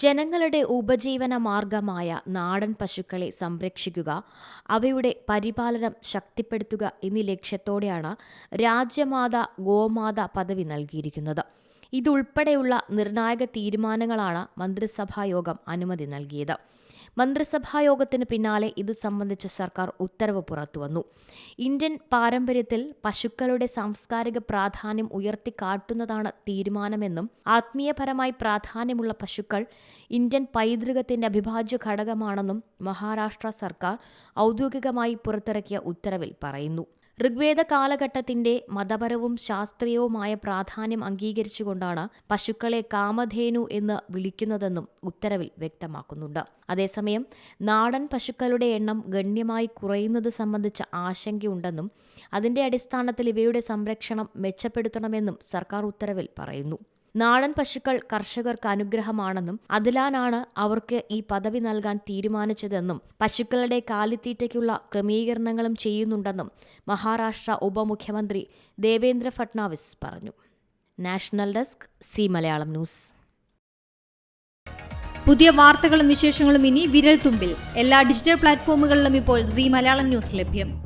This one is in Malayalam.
ജനങ്ങളുടെ ഉപജീവന മാർഗമായ നാടൻ പശുക്കളെ സംരക്ഷിക്കുക അവയുടെ പരിപാലനം ശക്തിപ്പെടുത്തുക എന്നീ ലക്ഷ്യത്തോടെയാണ് രാജ്യമാത ഗോമാത പദവി നൽകിയിരിക്കുന്നത്. ഇതുൾപ്പെടെയുള്ള നിർണായക തീരുമാനങ്ങളാണ് മന്ത്രിസഭായോഗം അനുമതി നൽകിയത്. മന്ത്രിസഭായോഗത്തിന് പിന്നാലെ ഇതു സംബന്ധിച്ച് സർക്കാർ ഉത്തരവ് പുറത്തുവന്നു ഇന്ത്യൻ പാരമ്പര്യത്തിൽ പശുക്കളുടെ സാംസ്കാരിക പ്രാധാന്യം ഉയർത്തിക്കാട്ടുന്നതാണ് തീരുമാനമെന്നും ആത്മീയപരമായി പ്രാധാന്യമുള്ള പശുക്കൾ ഇന്ത്യൻ പൈതൃകത്തിന്റെ അവിഭാജ്യ ഘടകമാണെന്നും മഹാരാഷ്ട്ര സർക്കാർ ഔദ്യോഗികമായി പുറത്തിറക്കിയ ഉത്തരവിൽ പറയുന്നു. ഋഗ്വേദ കാലഘട്ടത്തിന്റെ മതപരവും ശാസ്ത്രീയവുമായ പ്രാധാന്യം അംഗീകരിച്ചുകൊണ്ടാണ് പശുക്കളെ കാമധേനു എന്ന് വിളിക്കുന്നതെന്നും ഉത്തരവിൽ വ്യക്തമാക്കുന്നുണ്ട്. അതേസമയം നാടൻ പശുക്കളുടെ എണ്ണം ഗണ്യമായി കുറയുന്നത് സംബന്ധിച്ച ആശങ്കയുണ്ടെന്നും അതിന്റെ അടിസ്ഥാനത്തിൽ ഇവയുടെ സംരക്ഷണം മെച്ചപ്പെടുത്തണമെന്നും സർക്കാർ ഉത്തരവിൽ പറയുന്നു. നാടൻ പശുക്കൾ കർഷകർക്ക് അനുഗ്രഹമാണെന്നും അതിലാനാണ് അവർക്ക് ഈ പദവി നൽകാൻ തീരുമാനിച്ചതെന്നും പശുക്കളുടെ കാലിത്തീറ്റയ്ക്കുള്ള ക്രമീകരണങ്ങളും ചെയ്യുന്നുണ്ടെന്നും മഹാരാഷ്ട്ര ഉപമുഖ്യമന്ത്രി ദേവേന്ദ്ര ഫട്നാവിസ് പറഞ്ഞു. National desk C Malayalam news. പുതിയ വാർത്തകളും വിശേഷങ്ങളും ഇനി വിരൽ തുമ്പിൽ എല്ലാ ഡിജിറ്റൽ പ്ലാറ്റ്ഫോമുകളിലും ഇപ്പോൾ സി മലയാളം ന്യൂസ് ലഭ്യം.